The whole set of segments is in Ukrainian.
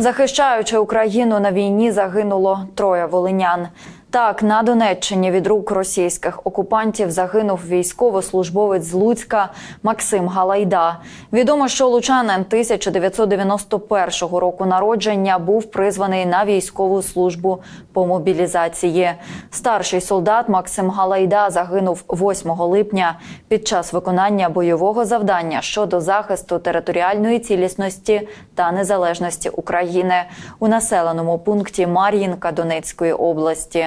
Захищаючи Україну на війні, загинуло троє волинян. Так, на Донеччині від рук російських окупантів загинув військовослужбовець з Луцька Максим Галайда. Відомо, що лучанин 1991 року народження був призваний на військову службу по мобілізації. Старший солдат Максим Галайда загинув 8 липня під час виконання бойового завдання щодо захисту територіальної цілісності та незалежності України у населеному пункті Мар'їнка Донецької області.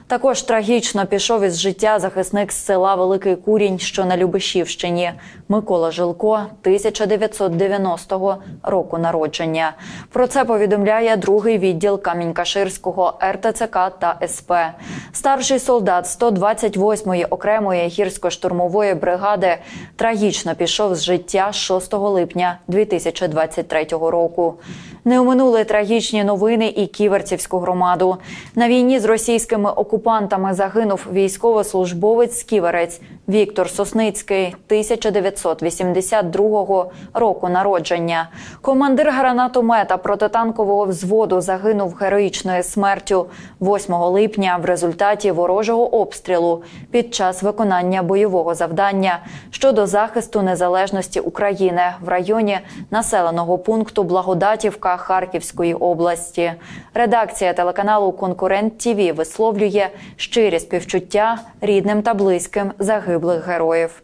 Також трагічно пішов із життя захисник з села Великий Курінь, що на Любешівщині, Микола Жилко, 1990 року народження. Про це повідомляє другий відділ Камінь-Каширського РТЦК та СП. Старший солдат 128-ї окремої гірсько-штурмової бригади трагічно пішов з життя 6 липня 2023 року. Не оминули трагічні новини і ківерцівську громаду. На війні з російськими окупантами загинув військовослужбовець Ківерець Віктор Сосницький, 1982 року народження. Командир гранатомета протитанкового взводу загинув героїчною смертю 8 липня в результаті ворожого обстрілу під час виконання бойового завдання щодо захисту незалежності України в районі населеного пункту Благодатівка Харківської області. Редакція телеканалу Конкурент ТІВІ висловлює щирі співчуття рідним та близьким загиблих героїв.